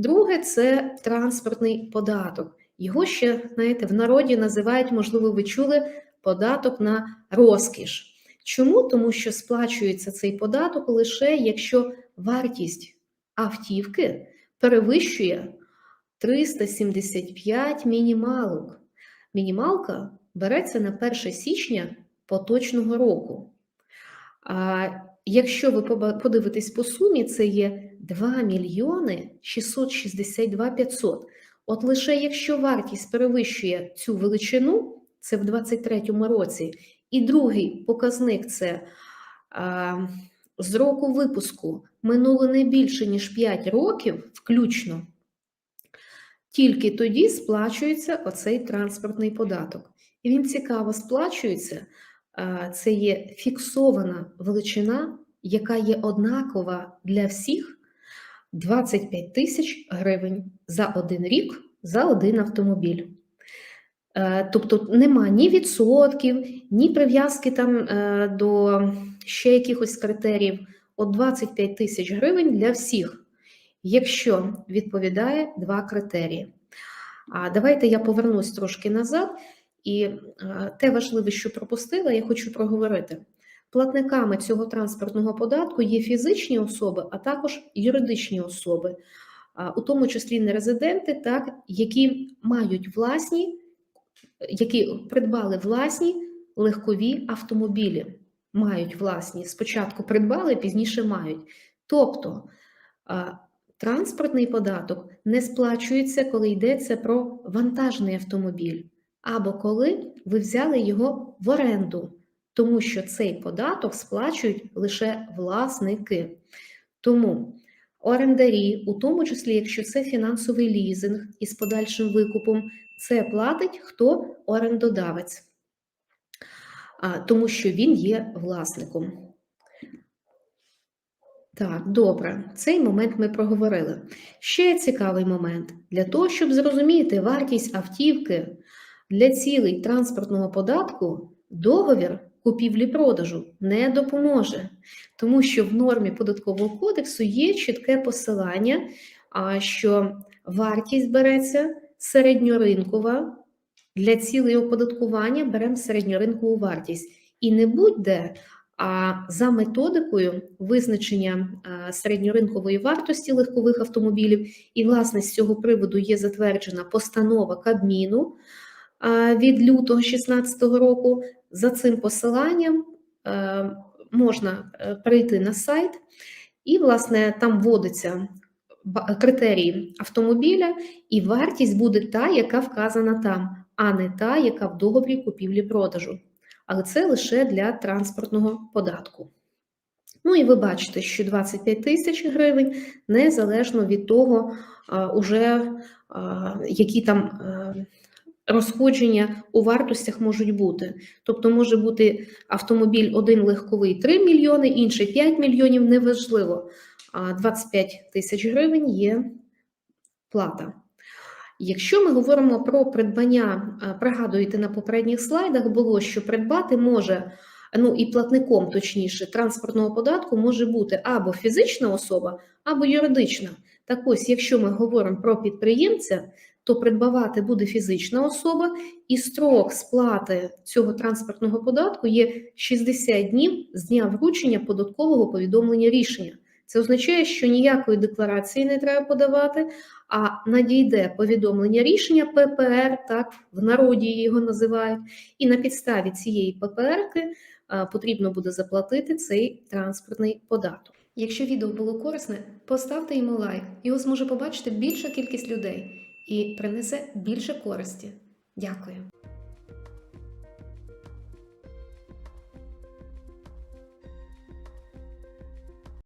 Друге це транспортний податок. Його ще, знаєте, в народі називають, можливо, ви чули, податок на розкіш. Чому? Тому що сплачується цей податок лише якщо вартість автівки перевищує 375 мінімалок. Мінімалка береться на 1 січня поточного року. А якщо ви подивитесь по сумі, це є 2 мільйони 662 500. От лише якщо вартість перевищує цю величину, це в 2023 році, і другий показник це а, з року випуску минуло не більше, ніж 5 років, включно, тільки тоді сплачується оцей транспортний податок. І він цікаво сплачується. Це є фіксована величина, яка є однакова для всіх 25 тисяч гривень за один рік за один автомобіль. Е, Тобто нема ні відсотків, ні прив'язки там е, до ще якихось критеріїв. От 25 тисяч гривень для всіх, якщо відповідає два критерії. А давайте я повернусь трошки назад, і е, те важливе, що пропустила, я хочу проговорити. Платниками цього транспортного податку є фізичні особи, а також юридичні особи, у тому числі нерезиденти, так, які мають власні, які придбали власні легкові автомобілі. Мають власні. Спочатку придбали, пізніше мають. Тобто транспортний податок не сплачується, коли йдеться про вантажний автомобіль, або коли ви взяли його в оренду тому що цей податок сплачують лише власники. Тому орендарі, у тому числі, якщо це фінансовий лізинг із подальшим викупом, це платить хто орендодавець, тому що він є власником. Так, добре, цей момент ми проговорили. Ще цікавий момент. Для того, щоб зрозуміти вартість автівки для цілей транспортного податку, договір купівлі-продажу не допоможе, тому що в нормі податкового кодексу є чітке посилання, що вартість береться середньоринкова, для цілей оподаткування беремо середньоринкову вартість. І не будь-де, а за методикою визначення середньоринкової вартості легкових автомобілів, і, власне, з цього приводу є затверджена постанова Кабміну від лютого 2016 року. За цим посиланням е, можна е, перейти на сайт, і, власне, там вводиться критерії автомобіля, і вартість буде та, яка вказана там, а не та, яка в договорі купівлі-продажу. Але це лише для транспортного податку. Ну і ви бачите, що 25 тисяч гривень незалежно від того, уже, які там е, розходження у вартостях можуть бути. Тобто може бути автомобіль один легковий 3 мільйони, інший 5 мільйонів, неважливо. А 25 тисяч гривень є плата. Якщо ми говоримо про придбання, пригадуєте, на попередніх слайдах було, що придбати може, ну і платником, точніше, транспортного податку може бути або фізична особа, або юридична. Так ось, якщо ми говоримо про підприємця, то придбавати буде фізична особа, і строк сплати цього транспортного податку є 60 днів з дня вручення податкового повідомлення рішення. Це означає, що ніякої декларації не треба подавати, а надійде повідомлення рішення ППР, так в народі його називають, і на підставі цієї ППРки потрібно буде заплатити цей транспортний податок. Якщо відео було корисне, поставте йому лайк, його зможе побачити більша кількість людей і принесе більше користі. Дякую.